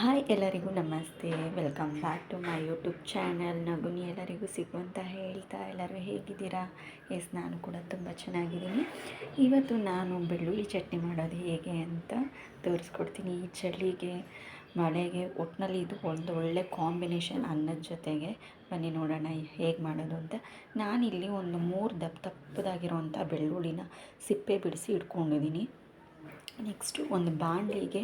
Hi ಎಲ್ಲರಿಗೂ ನಮಸ್ತೆ. Welcome back to my YouTube channel ನಗುನಿ ಎಲ್ಲರಿಗೂ ಸಿಗುವಂತ ಹೇಳ್ತಾ ಎಲ್ಲರೂ ಹೇಗಿದ್ದೀರಾ? ಎಸ್ ನಾನು ಕೂಡ ತುಂಬ ಚೆನ್ನಾಗಿದ್ದೀನಿ. ಇವತ್ತು ನಾನು ಬೆಳ್ಳುಳ್ಳಿ ಚಟ್ನಿ ಮಾಡೋದು ಹೇಗೆ ಅಂತ ತೋರಿಸ್ಕೊಡ್ತೀನಿ. ಈ ಚಳಿಗೆ, ಮಳೆಗೆ ಒಟ್ಟಿನಲ್ಲಿ ಇದು ಒಂದು ಒಳ್ಳೆ ಕಾಂಬಿನೇಷನ್ ಅನ್ನದ ಜೊತೆಗೆ. ಬನ್ನಿ ನೋಡೋಣ ಹೇಗೆ ಮಾಡೋದು ಅಂತ. ನಾನಿಲ್ಲಿ ಒಂದು ಮೂರು ದಪ್ಪ ದಪ್ಪದಾಗಿರೋವಂಥ ಬೆಳ್ಳುಳ್ಳಿನ ಸಿಪ್ಪೆ ಬಿಡಿಸಿ ಇಟ್ಕೊಂಡಿದ್ದೀನಿ. ನೆಕ್ಸ್ಟು ಒಂದು ಬಾಣಲಿಗೆ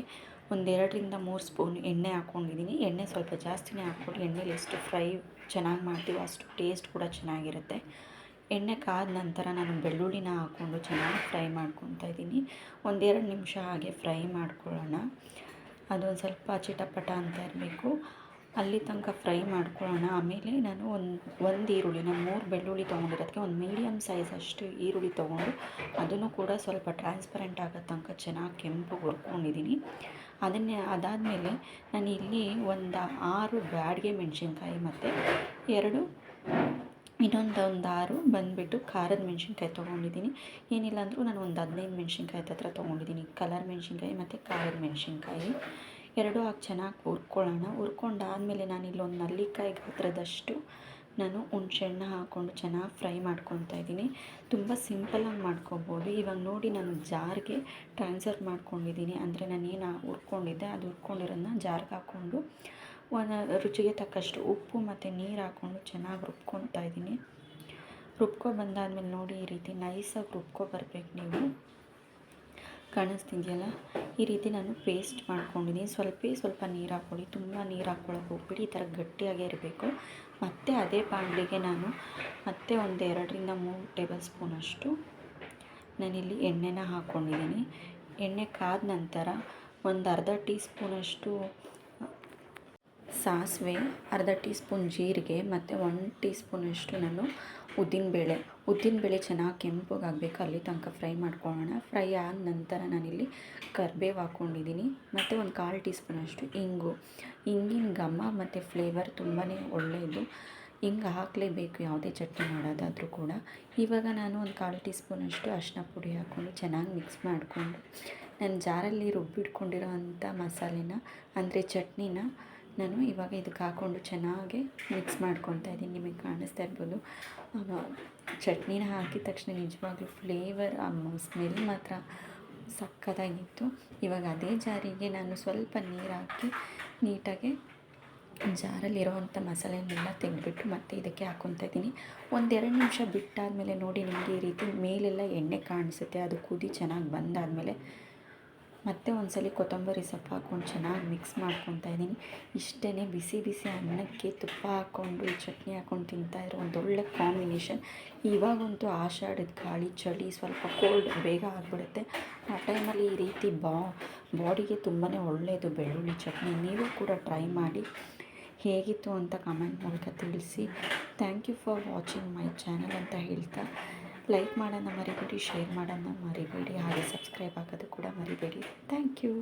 ಒಂದೆರಡರಿಂದ ಮೂರು ಸ್ಪೂನ್ ಎಣ್ಣೆ ಹಾಕ್ಕೊಂಡಿದ್ದೀನಿ. ಎಣ್ಣೆ ಸ್ವಲ್ಪ ಜಾಸ್ತಿನೇ ಹಾಕ್ಕೊಂಡು. ಎಣ್ಣೆಲಿ ಎಷ್ಟು ಫ್ರೈ ಚೆನ್ನಾಗಿ ಮಾಡ್ತೀವೋ ಅಷ್ಟು ಟೇಸ್ಟ್ ಕೂಡ ಚೆನ್ನಾಗಿರುತ್ತೆ. ಎಣ್ಣೆ ಕಾದ ನಂತರ ನಾನು ಬೆಳ್ಳುಳ್ಳಿನ ಹಾಕ್ಕೊಂಡು ಚೆನ್ನಾಗಿ ಫ್ರೈ ಮಾಡ್ಕೊತಾ ಇದ್ದೀನಿ. ಒಂದೆರಡು ನಿಮಿಷ ಹಾಗೆ ಫ್ರೈ ಮಾಡ್ಕೊಳ್ಳೋಣ. ಅದೊಂದು ಸ್ವಲ್ಪ ಚಿಟಪಟ ಅಂತ ಇರಬೇಕು. ಅಲ್ಲಿ ತನಕ ಫ್ರೈ ಮಾಡ್ಕೊಳ್ಳೋಣ. ಆಮೇಲೆ ನಾನು ಒಂದು ಒಂದು ಈರುಳ್ಳಿ, ನಾನು ಮೂರು ಬೆಳ್ಳುಳ್ಳಿ ತೊಗೊಂಡಿರೋದಕ್ಕೆ ಒಂದು ಮೀಡಿಯಮ್ ಸೈಜ್ ಅಷ್ಟು ಈರುಳ್ಳಿ ತೊಗೊಂಡು ಅದನ್ನು ಕೂಡ ಸ್ವಲ್ಪ ಟ್ರಾನ್ಸ್ಪರೆಂಟ್ ಆಗೋ ತನಕ ಚೆನ್ನಾಗಿ ಕೆಂಪು ಹುರ್ಕೊಂಡಿದ್ದೀನಿ. ಅದನ್ನೇ ಅದಾದಮೇಲೆ ನಾನು ಇಲ್ಲಿ ಒಂದು ಆರು ಬ್ಯಾಡ್ಗೆ ಮೆಣಸಿನ್ಕಾಯಿ ಮತ್ತು ಎರಡು ಇನ್ನೊಂದು ಒಂದು ಆರು ಬಂದುಬಿಟ್ಟು ಖಾರದ ಮೆಣಸಿನ್ಕಾಯಿ ತೊಗೊಂಡಿದ್ದೀನಿ. ಏನಿಲ್ಲ ಅಂದರೂ ನಾನು ಒಂದು ಹದಿನೈದು ಮೆಣಸಿನ್ಕಾಯಿ ಹತ್ರ ತೊಗೊಂಡಿದ್ದೀನಿ. ಕಲರ್ ಮೆಣಸಿನ್ಕಾಯಿ ಮತ್ತು ಖಾರದ ಮೆಣಸಿನ್ಕಾಯಿ. ಎರಡೂ ಹಾಕಿ ಚೆನ್ನಾಗಿ ಹುರ್ಕೊಳ್ಳೋಣ. ಹುರ್ಕೊಂಡಾದಮೇಲೆ ನಾನು ಇಲ್ಲೊಂದು ನಲ್ಲಿಕಾಯಿ ಗಾತ್ರದಷ್ಟು ನಾನು ಹುಣ್ಸೆಹಣ್ಣು ಹಾಕ್ಕೊಂಡು ಚೆನ್ನಾಗಿ ಫ್ರೈ ಮಾಡ್ಕೊತಾ ಇದ್ದೀನಿ. ತುಂಬ ಸಿಂಪಲಾಗಿ ಮಾಡ್ಕೊಬೋದು ಇವಾಗ ನೋಡಿ ನಾನು ಜಾರ್ಗೆ ಟ್ರಾನ್ಸ್ಫರ್ ಮಾಡ್ಕೊಂಡಿದ್ದೀನಿ. ಅಂದರೆ ನಾನು ಏನು ಹುರ್ಕೊಂಡಿದ್ದೆ, ಅದು ಹುರ್ಕೊಂಡಿರೋದನ್ನ ಜಾರ್ಗೆ ಹಾಕ್ಕೊಂಡು ಒಂದು ರುಚಿಗೆ ತಕ್ಕಷ್ಟು ಉಪ್ಪು ಮತ್ತು ನೀರು ಹಾಕ್ಕೊಂಡು ಚೆನ್ನಾಗಿ ರುಬ್ಕೊತಾ ಇದ್ದೀನಿ. ರುಬ್ಕೊ ಬಂದಾದಮೇಲೆ ನೋಡಿ ಈ ರೀತಿ ನೈಸಾಗಿ ರುಬ್ಕೊ ಬರಬೇಕು ನೀವು. ಕಾಣಿಸ್ತಿದೆಯಲ್ಲ? ಈ ರೀತಿ ನಾನು ಪೇಸ್ಟ್ ಮಾಡ್ಕೊಂಡಿದ್ದೀನಿ. ಸ್ವಲ್ಪ ಸ್ವಲ್ಪ ನೀರು ಹಾಕ್ಕೊಳ್ಳಿ. ತುಂಬ ನೀರು ಹಾಕ್ಕೊಳಕ್ಕೆ ಹೋಗ್ಬಿಡಿ. ಈ ಥರ ಗಟ್ಟಿಯಾಗೇ ಇರಬೇಕು. ಮತ್ತು ಅದೇ ಬಾಣಲಿಗೆ ನಾನು ಮತ್ತೆ ಒಂದು ಎರಡರಿಂದ ಮೂರು ಟೇಬಲ್ ಸ್ಪೂನಷ್ಟು ನಾನಿಲ್ಲಿ ಎಣ್ಣೆನ ಹಾಕ್ಕೊಂಡಿದ್ದೀನಿ. ಎಣ್ಣೆ ಕಾದ ನಂತರ ಒಂದು ಅರ್ಧ ಟೀ ಸ್ಪೂನಷ್ಟು ಸಾಸಿವೆ, ಅರ್ಧ ಟೀ ಸ್ಪೂನ್ ಜೀರಿಗೆ ಮತ್ತು ಒನ್ ಟೀ ಸ್ಪೂನಷ್ಟು ನಾನು ಉದ್ದಿನಬೇಳೆ ಉದ್ದಿನಬೇಳೆ ಚೆನ್ನಾಗಿ ಕೆಂಪಗಾಗಬೇಕು ಅಲ್ಲಿ ತನಕ ಫ್ರೈ ಮಾಡ್ಕೊಳ್ಳೋಣ. ಫ್ರೈ ಆದ ನಂತರ ನಾನಿಲ್ಲಿ ಕರಿಬೇವು ಹಾಕ್ಕೊಂಡಿದ್ದೀನಿ ಮತ್ತು ಒಂದು ಕಾಲು ಟೀ ಸ್ಪೂನಷ್ಟು ಇಂಗು. ಇಂಗಿನ ಘಮ ಮತ್ತು ಫ್ಲೇವರ್ ತುಂಬಾ ಒಳ್ಳೆಯದು ಹಿಂಗೆ ಹಾಕಲೇಬೇಕು, ಯಾವುದೇ ಚಟ್ನಿ ಮಾಡೋದಾದರೂ ಕೂಡ. ಇವಾಗ ನಾನು ಒಂದು ಕಾಲು ಟೀ ಸ್ಪೂನಷ್ಟು ಅರಿಶಿನ ಪುಡಿ ಹಾಕ್ಕೊಂಡು ಚೆನ್ನಾಗಿ ಮಿಕ್ಸ್ ಮಾಡಿಕೊಂಡು, ನಾನು ಜಾರಲ್ಲಿ ರುಬ್ಬಿಟ್ಕೊಂಡಿರೋ ಅಂಥ ಮಸಾಲೆನ, ಅಂದರೆ ಚಟ್ನಿನ ನಾನು ಇವಾಗ ಇದಕ್ಕೆ ಹಾಕ್ಕೊಂಡು ಚೆನ್ನಾಗಿ ಮಿಕ್ಸ್ ಮಾಡ್ಕೊತಾ ಇದ್ದೀನಿ. ನಿಮಗೆ ಕಾಣಿಸ್ತಾ ಇರ್ಬೋದು. ಚಟ್ನಿನ ಹಾಕಿದ ತಕ್ಷಣ ನಿಜವಾಗ್ಲೂ ಫ್ಲೇವರ್ ಆ ಸ್ಮೆಲ್ ಮಾತ್ರ ಸಕ್ಕತ್ತಾಗಿತ್ತು. ಇವಾಗ ಅದೇ ಜಾರಿಗೆ ನಾನು ಸ್ವಲ್ಪ ನೀರು ಹಾಕಿ ನೀಟಾಗಿ ಜಾರಲ್ಲಿರೋವಂಥ ಮಸಾಲೆನೆಲ್ಲ ತೆಗೆದ್ಬಿಟ್ಟು ಮತ್ತೆ ಇದಕ್ಕೆ ಹಾಕ್ಕೊತಾ ಇದ್ದೀನಿ. ಒಂದೆರಡು ನಿಮಿಷ ಬಿಟ್ಟಾದಮೇಲೆ ನೋಡಿ ನಿಮಗೆ ಈ ರೀತಿ ಮೇಲೆಲ್ಲ ಎಣ್ಣೆ ಕಾಣಿಸುತ್ತೆ. ಅದು ಕುದಿ ಚೆನ್ನಾಗಿ ಬಂದಾದಮೇಲೆ ಮತ್ತೆ ಒಂದು ಸಲ ಕೊತ್ತಂಬರಿ ಸೊಪ್ಪು ಹಾಕ್ಕೊಂಡು ಚೆನ್ನಾಗಿ ಮಿಕ್ಸ್ ಮಾಡ್ಕೊತಾ ಇದ್ದೀನಿ. ಇಷ್ಟೇ ಬಿಸಿ ಬಿಸಿ ಅನ್ನಕ್ಕೆ ತುಪ್ಪ ಹಾಕ್ಕೊಂಡು ಚಟ್ನಿ ಹಾಕ್ಕೊಂಡು ಒಂದು ಒಳ್ಳೆ ಕಾಂಬಿನೇಷನ್ ಇವಾಗಂತೂ ಆಷಾಢದ ಗಾಳಿ, ಚಳಿ ಸ್ವಲ್ಪ ಕೋಲ್ಡ್ ಬೇಗ ಆಗಿಬಿಡುತ್ತೆ. ಆ ಟೈಮಲ್ಲಿ ಈ ರೀತಿ ಬಾ, ಬಾಡಿಗೆ ತುಂಬಾ ಒಳ್ಳೆಯದು ಬೆಳ್ಳುಳ್ಳಿ ಚಟ್ನಿ ನೀವು ಕೂಡ ಟ್ರೈ ಮಾಡಿ. ಹೇಗಿತ್ತು ಅಂತ ಕಮೆಂಟ್ ಮೂಲಕ ತಿಳಿಸಿ. Thank you for watching my channel ಅಂತ ಹೇಳ್ತಾ. ಲೈಕ್ ಮಾಡೋಣ ಮರಿಬೇಡಿ ಶೇರ್ ಮಾಡೋಣ ಮರಿಬೇಡಿ ಹಾಗೆ ಸಬ್ಸ್ಕ್ರೈಬ್ ಆಗೋದು ಕೂಡ ಮರಿಬೇಡಿ. Thank you.